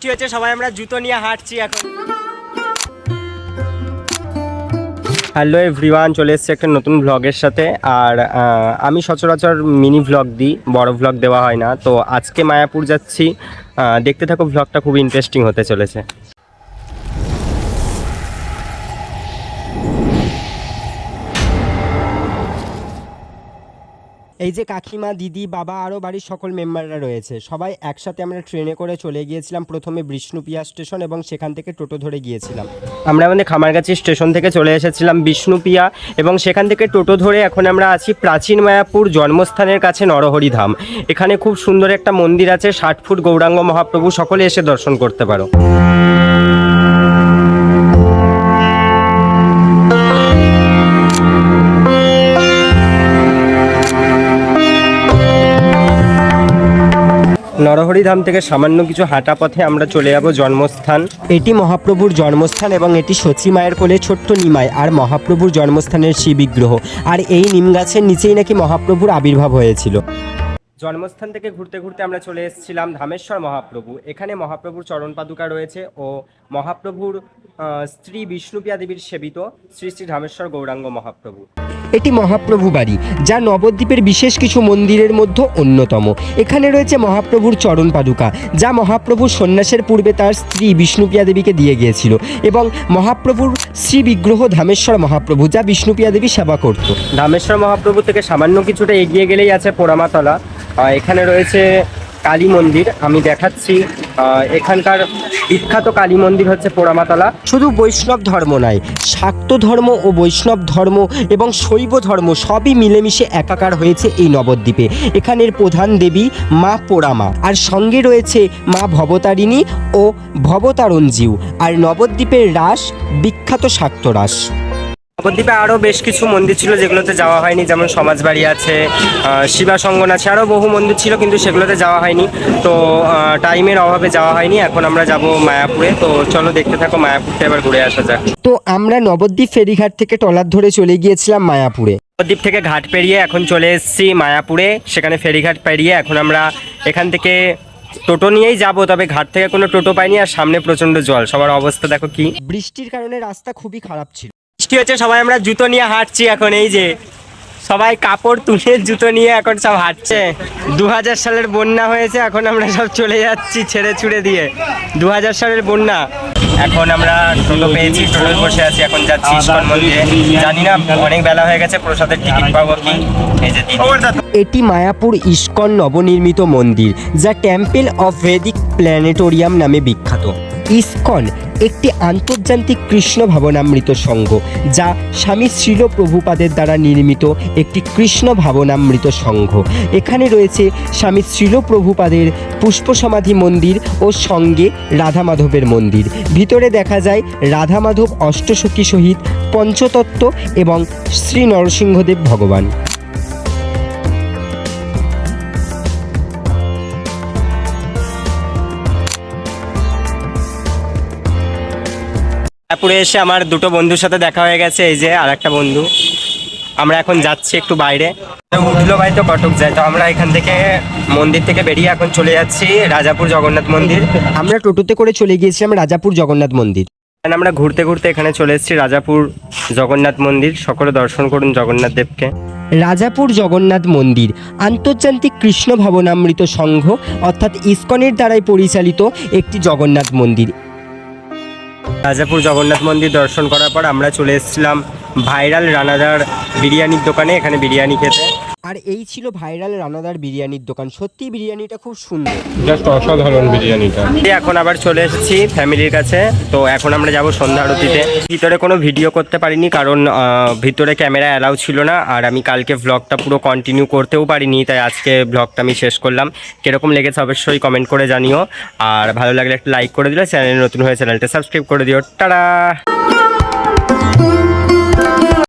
বৃষ্টি হচ্ছে সবাই আমরা জুতো নিয়ে হাঁটছি এখন। হ্যালো এভরিওয়ান চলে এসেছি একটা নতুন ভ্লগের সাথে। আর আমি সচরাচর মিনি ভ্লগ দিই, বড় ভ্লগ দেওয়া হয় না। তো আজকে মায়াপুর যাচ্ছি। দেখতে থাকো ভ্লগটা খুব ইন্টারেস্টিং হতে চলেছে। এই যে কাকিমা, দিদি, বাবা আরও বাড়ির সকল মেম্বাররা রয়েছে। সবাই একসাথে আমরা ট্রেনে করে চলে গিয়েছিলাম। প্রথমে বিষ্ণুপিয়া স্টেশন এবং সেখান থেকে টোটো ধরে গিয়েছিলাম। আমরা আমাদের খামারগাছি স্টেশন থেকে চলে এসেছিলাম বিষ্ণুপিয়া এবং সেখান থেকে টোটো ধরে এখন আমরা আছি প্রাচীন মায়াপুর জন্মস্থানের কাছে নরহরি ধাম। এখানে খুব সুন্দর একটা মন্দির আছে, ষাট ফুট গৌরাঙ্গ মহাপ্রভু। সকলে এসে দর্শন করতে পারো। নরহরিধাম থেকে সামান্য কিছু হাঁটা পথে আমরা চলে যাব জন্মস্থান। এটি মহাপ্রভুর জন্মস্থান এবং এটি সচী মায়ের কোলে ছোট্ট নিমায় আর মহাপ্রভুর জন্মস্থানের শিবিগ্রহ। আর এই নিম গাছের নিচেই নাকি মহাপ্রভুর আবির্ভাব হয়েছিল। জন্মস্থান থেকে ঘুরতে ঘুরতে আমরা চলে এসেছিলাম ধামেশ্বর মহাপ্রভু। এখানে মহাপ্রভুর চরণ পাদুকা রয়েছে ও মহাপ্রভুর স্ত্রী বিষ্ণুপ্রিয়া দেবীর সেবিত শ্রী শ্রী ধামেশ্বর গৌরাঙ্গ মহাপ্রভু। এটি মহাপ্রভু বাড়ি যা নবদ্বীপের বিশেষ কিছু মন্দিরের মধ্যে অন্যতম। এখানে রয়েছে মহাপ্রভুর চরণ পাদুকা যা মহাপ্রভুর সন্ন্যাসের পূর্বে তার স্ত্রী বিষ্ণুপ্রিয়া দেবীকে দিয়ে গিয়েছিল এবং মহাপ্রভুর শ্রী বিগ্রহ ধামেশ্বর মহাপ্রভু যা বিষ্ণুপ্রিয়া দেবী সেবা করত। ধামেশ্বর মহাপ্রভু থেকে সামান্য কিছুটা এগিয়ে গেলেই আছে পোড়ামাতলা। এখানে রয়েছে কালী মন্দির, আমি দেখাচ্ছি। এখানকার বিখ্যাত কালী মন্দির হচ্ছে পোড়ামাতলা। শুধু বৈষ্ণব ধর্ম নয় শাক্ত ধর্ম ও বৈষ্ণব ধর্ম এবং শৈব ধর্ম সবই মিলেমিশে একাকার হয়েছে এই নবদ্বীপে। এখানের প্রধান দেবী মা পোড়ামা, আর সঙ্গে রয়েছে মা ভবতারিণী ও ভবতারঞ্জিউ আর নবদ্বীপের রাস বিখ্যাত শাক্ত রাস। নবদ্বীপে আরও বেশ কিছু মন্দির ছিল যেগুলোতে যাওয়া হয়নি যেমন সমাজবাড়ি আছে আহ, শিবা সঙ্গন আছে আরও বহু মন্দির ছিল কিন্তু সেগুলোতে যাওয়া হয়নি। তো টাইমের অভাবে যাওয়া হয়নি এখন আমরা যাব মায়াপুরে। তো চলো দেখতে থাকো মায়াপুরটা এবার ঘুরে আসা যাক। তো আমরা নবদ্বীপ ফেরিঘাট থেকে টলার ধরে চলে গিয়েছিলাম মায়াপুরে। নবদ্বীপ থেকে ঘাট পেরিয়ে এখন চলে এসেছি মায়াপুরে সেখানে ফেরিঘাট পেরিয়ে এখন আমরা এখান থেকে টোটো নিয়েই যাব তবে ঘাট থেকে কোনো টোটো পাইনি আর সামনে প্রচণ্ড জল সবার অবস্থা দেখো কি। বৃষ্টির কারণে রাস্তা খুবই খারাপ ছিল। বৃষ্টি হচ্ছে, সবাই আমরা জুতো নিয়ে হাঁটছি এখন, এই যে। সবাই কাপড় তুলে জুতো নিয়ে এখন সব হাঁটছে। দু হাজার সালের বন্যা হয়েছে, এখন আমরা সব চলে যাচ্ছি ছেড়ে ছুড়ে দিয়ে। দু হাজার সালের বন্যা। এখন আমরা টোটো পেয়েছি, টোটোয় বসে আছি, এখন যাচ্ছি ইস্কন মন্দিরে। জানি না, অনেক বেলা হয়ে গেছে, প্রসাদের টিকিট পাবো কি? এটি মায়াপুর ইস্কন নবনির্মিত মন্দির, যা টেম্পল অফ ভেদিক প্ল্যানেটোরিয়াম নামে বিখ্যাত। ইস্কন, একটি আন্তর্জাতিক কৃষ্ণ ভাবনামৃত সংঘ, যা স্বামী শ্রীল প্রভুপাদের দ্বারা নির্মিত একটি কৃষ্ণ ভাবনামৃত সংঘ। এখানে রয়েছে স্বামী শ্রীল প্রভুপাদের পুষ্প সমাধি মন্দির ও সঙ্গে রাধা মাধবের মন্দির। ভিতরে দেখা যায় রাধা মাধব অষ্টসখী সহিত পঞ্চতত্ত্ব এবং শ্রী নরসিংহদেব ভগবান। মায়াপুরে এসে আমার দুটো বন্ধুর সাথে দেখা হয়ে গেছে এই যে আর একটা বন্ধু। আমরা এখন যাচ্ছি একটু বাইরে। উঠল ভাই তো কটক যায়। তো আমরা এখান থেকে মন্দির থেকে বেরিয়ে এখন চলে যাচ্ছি রাজাপুর জগন্নাথ মন্দির। আমরা টোটোতে করে চলে গিয়েছিলাম রাজাপুর জগন্নাথ মন্দির। আমরা ঘুরতে ঘুরতে এখানে চলে এসেছি রাজাপুর জগন্নাথ মন্দির। সকলে দর্শন করুন জগন্নাথ দেবকে। রাজাপুর জগন্নাথ মন্দির আন্তর্জাতিক কৃষ্ণ ভবনামৃত সংঘ অর্থাৎ ইসকনের দ্বারাই পরিচালিত একটি জগন্নাথ মন্দির। রাজাপুর জগন্নাথ মন্দির দর্শন করার পর আমরা চলে এসেছিলাম ভাইরাল রানাদার বিরিয়ানির দোকানে, এখানে বিরিয়ানি খেতে। আর এই ছিল ভাইরাল রানাদার বিরিয়ানির দোকান। সত্যি বিরিয়ানিটা খুব সুন্দর। জাস্ট অসাধারণ বিরিয়ানিটা। এখন আবার চলে এসেছি ফ্যামিলির কাছে। তো এখন আমরা যাব সন্ধ্যা আরতিতে। ভিতরে কোনো ভিডিও করতে পারিনি কারণ ভিতরে ক্যামেরা অ্যালাউ ছিল না। আর আমি কালকে ভ্লগটা পুরো কন্টিনিউ করতেও পারিনি তাই আজকে ভ্লগটা আমি শেষ করলাম। কীরকম লেগেছে অবশ্যই কমেন্ট করে জানিও। আর ভালো লাগলে একটা লাইক করে দিলে চ্যানেল নতুন হয়ে চ্যানেলটা সাবস্ক্রাইব করে দিও। টাটা!